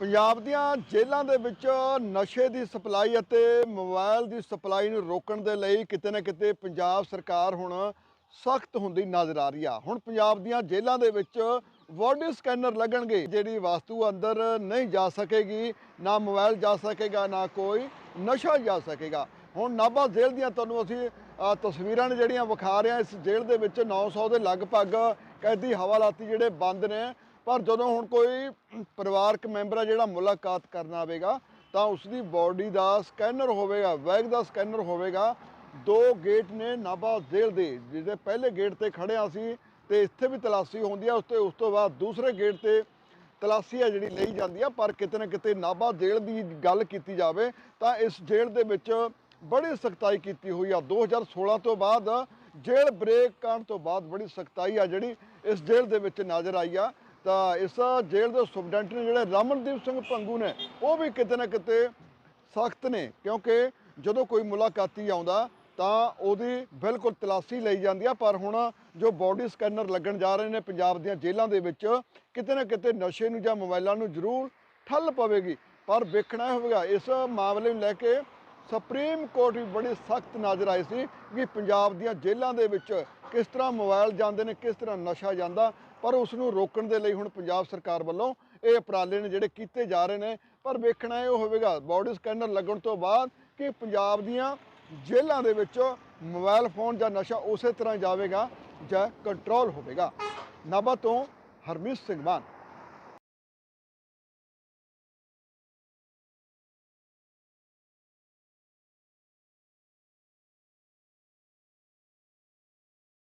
ਪੰਜਾਬ ਦੀਆਂ ਜੇਲ੍ਹਾਂ ਦੇ ਵਿੱਚ ਨਸ਼ੇ ਦੀ ਸਪਲਾਈ ਅਤੇ ਮੋਬਾਈਲ ਦੀ ਸਪਲਾਈ ਨੂੰ ਰੋਕਣ ਦੇ ਲਈ ਕਿਤੇ ਨਾ ਕਿਤੇ ਪੰਜਾਬ ਸਰਕਾਰ ਹੁਣ ਸਖਤ ਹੁੰਦੀ ਨਜ਼ਰ ਆ ਰਹੀ ਆ। ਹੁਣ ਪੰਜਾਬ ਦੀਆਂ ਜੇਲ੍ਹਾਂ ਦੇ ਵਿੱਚ ਬੋਡੀ ਸਕੈਨਰ ਲੱਗਣਗੇ, ਜਿਹੜੀ ਵਸਤੂ ਅੰਦਰ ਨਹੀਂ ਜਾ ਸਕੇਗੀ, ਨਾ ਮੋਬਾਈਲ ਜਾ ਸਕੇਗਾ, ਨਾ ਕੋਈ ਨਸ਼ਾ ਜਾ ਸਕੇਗਾ। ਹੁਣ ਨਾਭਾ ਜੇਲ੍ਹ ਦੀਆਂ ਤੁਹਾਨੂੰ ਅਸੀਂ ਤਸਵੀਰਾਂ ਨੇ ਜਿਹੜੀਆਂ ਵਿਖਾ ਰਹੇ ਹਾਂ, ਇਸ ਜੇਲ੍ਹ ਦੇ ਵਿੱਚ 900 ਦੇ ਲਗਭਗ ਕੈਦੀ ਹਵਾਲਾਤੀ ਜਿਹੜੇ ਬੰਦ ਨੇ ਪਰ ਜਦੋਂ ਹੁਣ ਕੋਈ ਪਰਿਵਾਰਕ ਮੈਂਬਰ ਆ ਜਿਹੜਾ ਮੁਲਾਕਾਤ ਕਰਨ ਆਵੇਗਾ, ਤਾਂ ਉਸ ਦੀ ਬਾਡੀ ਦਾ ਸਕੈਨਰ ਹੋਵੇਗਾ, ਵੈਗ ਦਾ ਸਕੈਨਰ ਹੋਵੇਗਾ। ਦੋ ਗੇਟ ਨੇ ਨਾਭਾ ਜੇਲ੍ਹ ਦੇ, ਜਿਹਦੇ ਪਹਿਲੇ ਗੇਟ ਤੇ ਖੜਿਆ ਸੀ ਤੇ ਇੱਥੇ ਵੀ ਤਲਾਸ਼ੀ ਹੁੰਦੀ ਆ, ਉਸ ਤੇ ਉਸ ਤੋਂ ਬਾਅਦ ਦੂਸਰੇ ਗੇਟ ਤੇ ਤਲਾਸ਼ੀ ਆ ਜਿਹੜੀ ਲਈ ਜਾਂਦੀ ਆ, ਪਰ ਕਿਤੇ ਨਾ ਕਿਤੇ ਨਾਭਾ ਜੇਲ੍ਹ ਦੀ ਗੱਲ ਕੀਤੀ ਜਾਵੇ, ਤਾਂ ਇਸ ਜੇਲ੍ਹ ਦੇ ਵਿੱਚ ਬੜੀ ਸਖਤਾਈ ਕੀਤੀ ਹੋਈ ਆ। 2016 ਤੋਂ ਬਾਅਦ ਜੇਲ੍ਹ ਬ੍ਰੇਕ ਕਰਨ ਤੋਂ ਬਾਅਦ ਬੜੀ ਸਖਤਾਈ ਆ ਜਿਹੜੀ ਇਸ ਜੇਲ੍ਹ ਦੇ ਵਿੱਚ ਨਜ਼ਰ ਆਈ ਆ। ਤਾਂ ਇਸ ਜੇਲ੍ਹ ਦੇ ਸੁਪਰਡੈਂਟ ਨੇ ਜਿਹੜੇ ਰਮਨਦੀਪ ਸਿੰਘ ਪੰਗੂ ਨੇ, ਉਹ ਵੀ ਕਿਤੇ ਨਾ ਕਿਤੇ ਸਖਤ ਨੇ। ਕਿਉਂਕਿ ਜਦੋਂ ਕੋਈ ਮੁਲਾਕਾਤੀ ਆਉਂਦਾ, ਤਾਂ ਉਹਦੀ ਬਿਲਕੁਲ ਤਲਾਸ਼ੀ ਲਈ ਜਾਂਦੀ ਆ। ਪਰ ਹੁਣ ਜੋ ਬਾਡੀ ਸਕੈਨਰ ਲੱਗਣ ਜਾ ਰਹੇ ਨੇ ਪੰਜਾਬ ਦੀਆਂ ਜੇਲ੍ਹਾਂ ਦੇ ਵਿੱਚ, ਕਿਤੇ ਨਾ ਕਿਤੇ ਨਸ਼ੇ ਨੂੰ ਜਾਂ ਮੋਬਾਈਲਾਂ ਨੂੰ ਜ਼ਰੂਰ ਠੱਲ ਪਵੇਗੀ। ਪਰ ਵੇਖਣਾ ਇਹ ਹੋਵੇਗਾ, ਇਸ ਮਾਮਲੇ ਨੂੰ ਲੈ ਕੇ ਸੁਪਰੀਮ ਕੋਰਟ ਵੀ ਬੜੀ ਸਖਤ ਨਜ਼ਰ ਆਈ ਸੀ ਕਿ ਪੰਜਾਬ ਦੀਆਂ ਜੇਲ੍ਹਾਂ ਦੇ ਵਿੱਚ ਕਿਸ ਤਰ੍ਹਾਂ ਮੋਬਾਈਲ ਜਾਂਦੇ ਨੇ, ਕਿਸ ਤਰ੍ਹਾਂ ਨਸ਼ਾ ਜਾਂਦਾ, ਪਰ ਉਸ ਨੂੰ ਰੋਕਣ ਦੇ ਲਈ ਹੁਣ ਪੰਜਾਬ ਸਰਕਾਰ ਵੱਲੋਂ ਇਹ ਉਪਰਾਲੇ ਨੇ ਜਿਹੜੇ ਕੀਤੇ ਜਾ ਰਹੇ ਨੇ। ਪਰ ਵੇਖਣਾ ਇਹ ਹੋਵੇਗਾ, ਬਾਡੀ ਸਕੈਨਰ ਲੱਗਣ ਤੋਂ ਬਾਅਦ ਕਿ ਪੰਜਾਬ ਦੀਆਂ ਜੇਲ੍ਹਾਂ ਦੇ ਵਿੱਚ ਮੋਬਾਈਲ ਫੋਨ ਜਾਂ ਨਸ਼ਾ ਉਸੇ ਤਰ੍ਹਾਂ ਜਾਵੇਗਾ ਜਾਂ ਕੰਟਰੋਲ ਹੋਵੇਗਾ। ਨਾਭਾ ਤੋਂ ਹਰਮੀਤ ਸਿੰਘ ਮਾਨ।